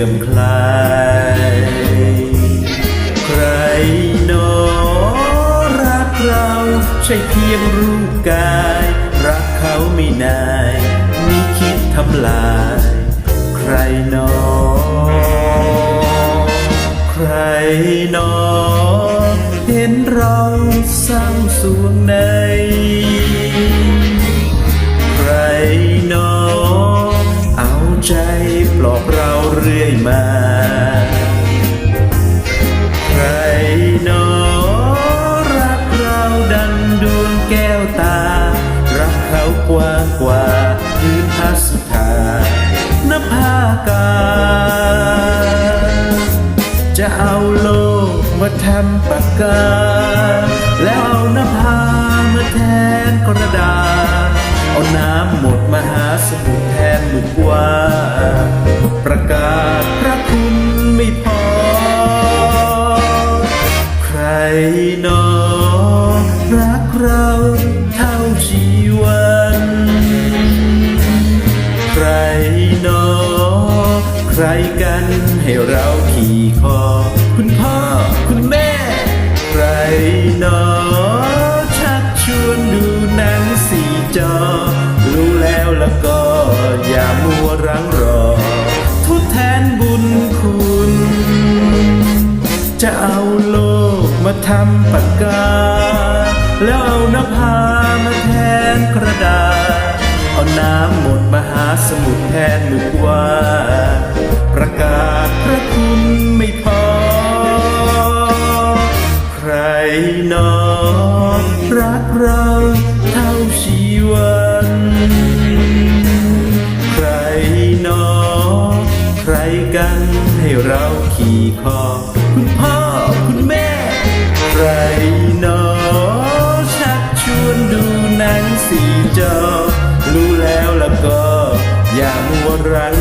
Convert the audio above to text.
ื่อมคลาย ใครนอรักเราใช่เพียงรูปกาย รักเขาไม่นายมิคิดทำลาย ใครนอใครนอเห็นเราสร้างสวงใน มา ใครหนอรักเราดังดวงแก้วตา รักเขากว้างกว่าพื้นพัสธานภากา จะเอาโลกมาทำปากกา แล้วเอานภามาแทนกระดาษเอาน้ำหมดมาหาสมุทรแทนหมึกว่าประกาศ หนอรักเราเท่าชีวัน ใครหนอใครกันให้เราขี่คอ คุณพ่อคุณแม่ ใครหนอชักชวนดูหนังสีจอ รู้แล้วแล้วก็อย่ามัวรังรอทดแทนบุญคุณ จะเอาโล มาทำปากกา แล้วเอานภามาแทนกระดาษ เอาน้ำหมดมาหาสมุทรแทนหมึกว่า ประกาศพระคุณไม่พอ ใครนอรักเราเท่าชีวันใครนอใครกันให้เราขี่คอคุณพ่อา